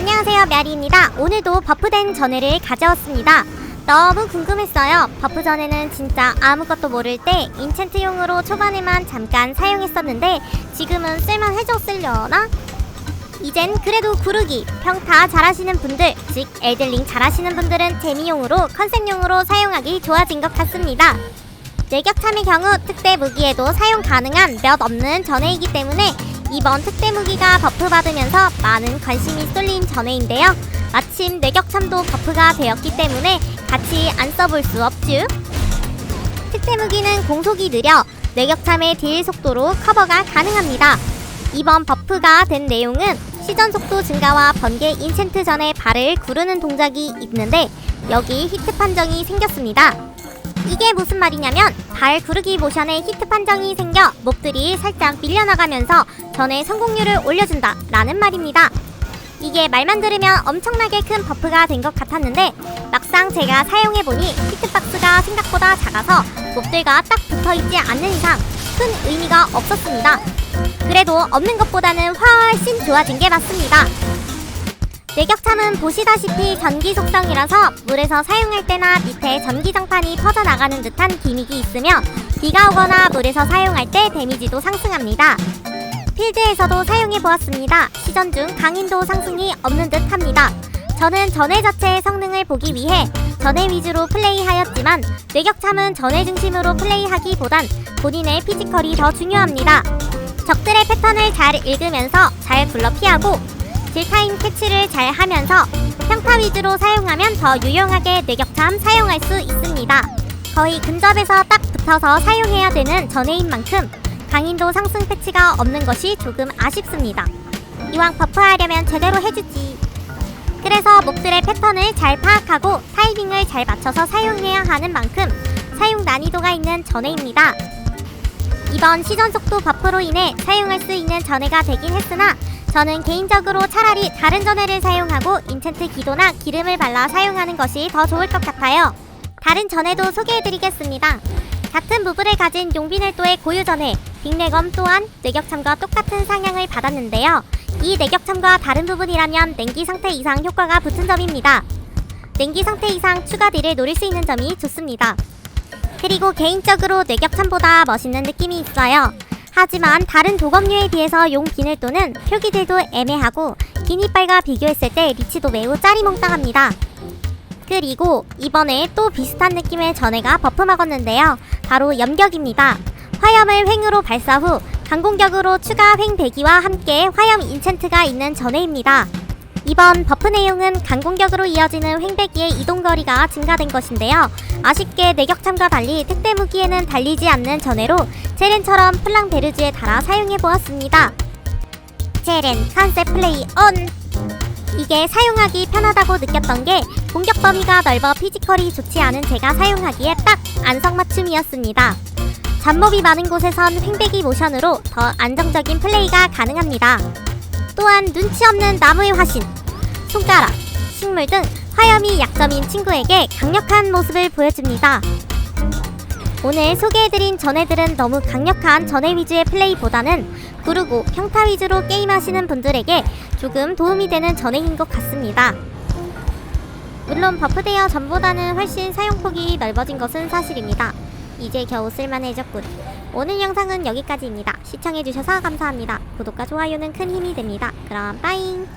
안녕하세요 메아리입니다 오늘도 버프된 전해를 가져왔습니다 너무 궁금했어요 버프 전해는 진짜 아무것도 모를 때 인챈트용으로 초반에만 잠깐 사용했었는데 지금은 쓸만해졌으려나? 이젠 그래도 구르기, 평타 잘하시는 분들, 즉 엘들링 잘하시는 분들은 재미용으로 컨셉용으로 사용하기 좋아진 것 같습니다. 뇌격참의 경우 특대 무기에도 사용 가능한 몇 없는 전해이기 때문에 이번 특대 무기가 버프 받으면서 많은 관심이 쏠린 전해인데요. 마침 뇌격참도 버프가 되었기 때문에 같이 안 써볼 수 없죠. 특대 무기는 공속이 느려 뇌격참의 딜 속도로 커버가 가능합니다. 이번 버프가 된 내용은 시전 속도 증가와 번개 인챈트 전에 발을 구르는 동작이 있는데 여기 히트 판정이 생겼습니다. 이게 무슨 말이냐면 발 구르기 모션에 히트 판정이 생겨 몹들이 살짝 밀려나가면서 전의 성공률을 올려준다 라는 말입니다. 이게 말만 들으면 엄청나게 큰 버프가 된 것 같았는데 막상 제가 사용해보니 히트박스가 생각보다 작아서 몹들과 딱 붙어있지 않는 이상 큰 의미가 없었습니다. 그래도 없는 것보다는 훨씬 좋아진 게 맞습니다. 내격참은 보시다시피 전기 속성이라서 물에서 사용할 때나 밑에 전기장판이 퍼져나가는 듯한 기믹이 있으며 비가 오거나 물에서 사용할 때 데미지도 상승합니다. 필드에서도 사용해보았습니다. 시전 중 강인도 상승이 없는 듯 합니다. 저는 전해 자체의 성능을 보기 위해 전해 위주로 플레이하였지만 뇌격참은 전해 중심으로 플레이하기보단 본인의 피지컬이 더 중요합니다. 적들의 패턴을 잘 읽으면서 잘 굴러 피하고 딜타임 캐치를 잘 하면서 평타 위주로 사용하면 더 유용하게 뇌격참 사용할 수 있습니다. 거의 근접에서 딱 붙어서 사용해야 되는 전해인 만큼 강인도 상승 패치가 없는 것이 조금 아쉽습니다. 이왕 버프하려면 제대로 해주지. 그래서 몹들의 패턴을 잘 파악하고 타이밍을 잘 맞춰서 사용해야 하는 만큼 사용 난이도가 있는 전해입니다. 이번 시전 속도 버프로 인해 사용할 수 있는 전해가 되긴 했으나 저는 개인적으로 차라리 다른 전해를 사용하고 인챈트 기도나 기름을 발라 사용하는 것이 더 좋을 것 같아요. 다른 전해도 소개해드리겠습니다. 같은 부분을 가진 용비넬도의 고유 전해 빅내검 또한 뇌격참과 똑같은 상향을 받았는데요. 이 뇌격참과 다른 부분이라면 냉기 상태 이상 효과가 붙은 점입니다. 냉기 상태 이상 추가 딜을 노릴 수 있는 점이 좋습니다. 그리고 개인적으로 뇌격참보다 멋있는 느낌이 있어요. 하지만 다른 도검류에 비해서 용 비늘도는 표기들도 애매하고 긴 이빨과 비교했을 때 리치도 매우 짜리몽땅합니다. 그리고 이번에 또 비슷한 느낌의 전해가 버프 먹었는데요. 바로 염격입니다. 화염을 횡으로 발사 후 강공격으로 추가 횡 배기와 함께 화염 인챈트가 있는 전해입니다. 이번 버프 내용은 강공격으로 이어지는 횡배기의 이동거리가 증가된 것인데요. 아쉽게 내격참과 달리 특대 무기에는 달리지 않는 전해로 제렌처럼 플랑 베르즈에 달아 사용해보았습니다. 제렌 컨셉 플레이 온! 이게 사용하기 편하다고 느꼈던 게 공격 범위가 넓어 피지컬이 좋지 않은 제가 사용하기에 딱 안성맞춤이었습니다. 잡몹이 많은 곳에선 횡배기 모션으로 더 안정적인 플레이가 가능합니다. 또한 눈치 없는 나무의 화신, 손가락, 식물 등 화염이 약점인 친구에게 강력한 모습을 보여줍니다. 오늘 소개해드린 전해들은 너무 강력한 전해 위주의 플레이보다는 구르고 평타 위주로 게임하시는 분들에게 조금 도움이 되는 전해인 것 같습니다. 물론 버프되어 전보다는 훨씬 사용폭이 넓어진 것은 사실입니다. 이제 겨우 쓸만해졌군. 오늘 영상은 여기까지입니다. 시청해주셔서 감사합니다. 구독과 좋아요는 큰 힘이 됩니다. 그럼 빠잉!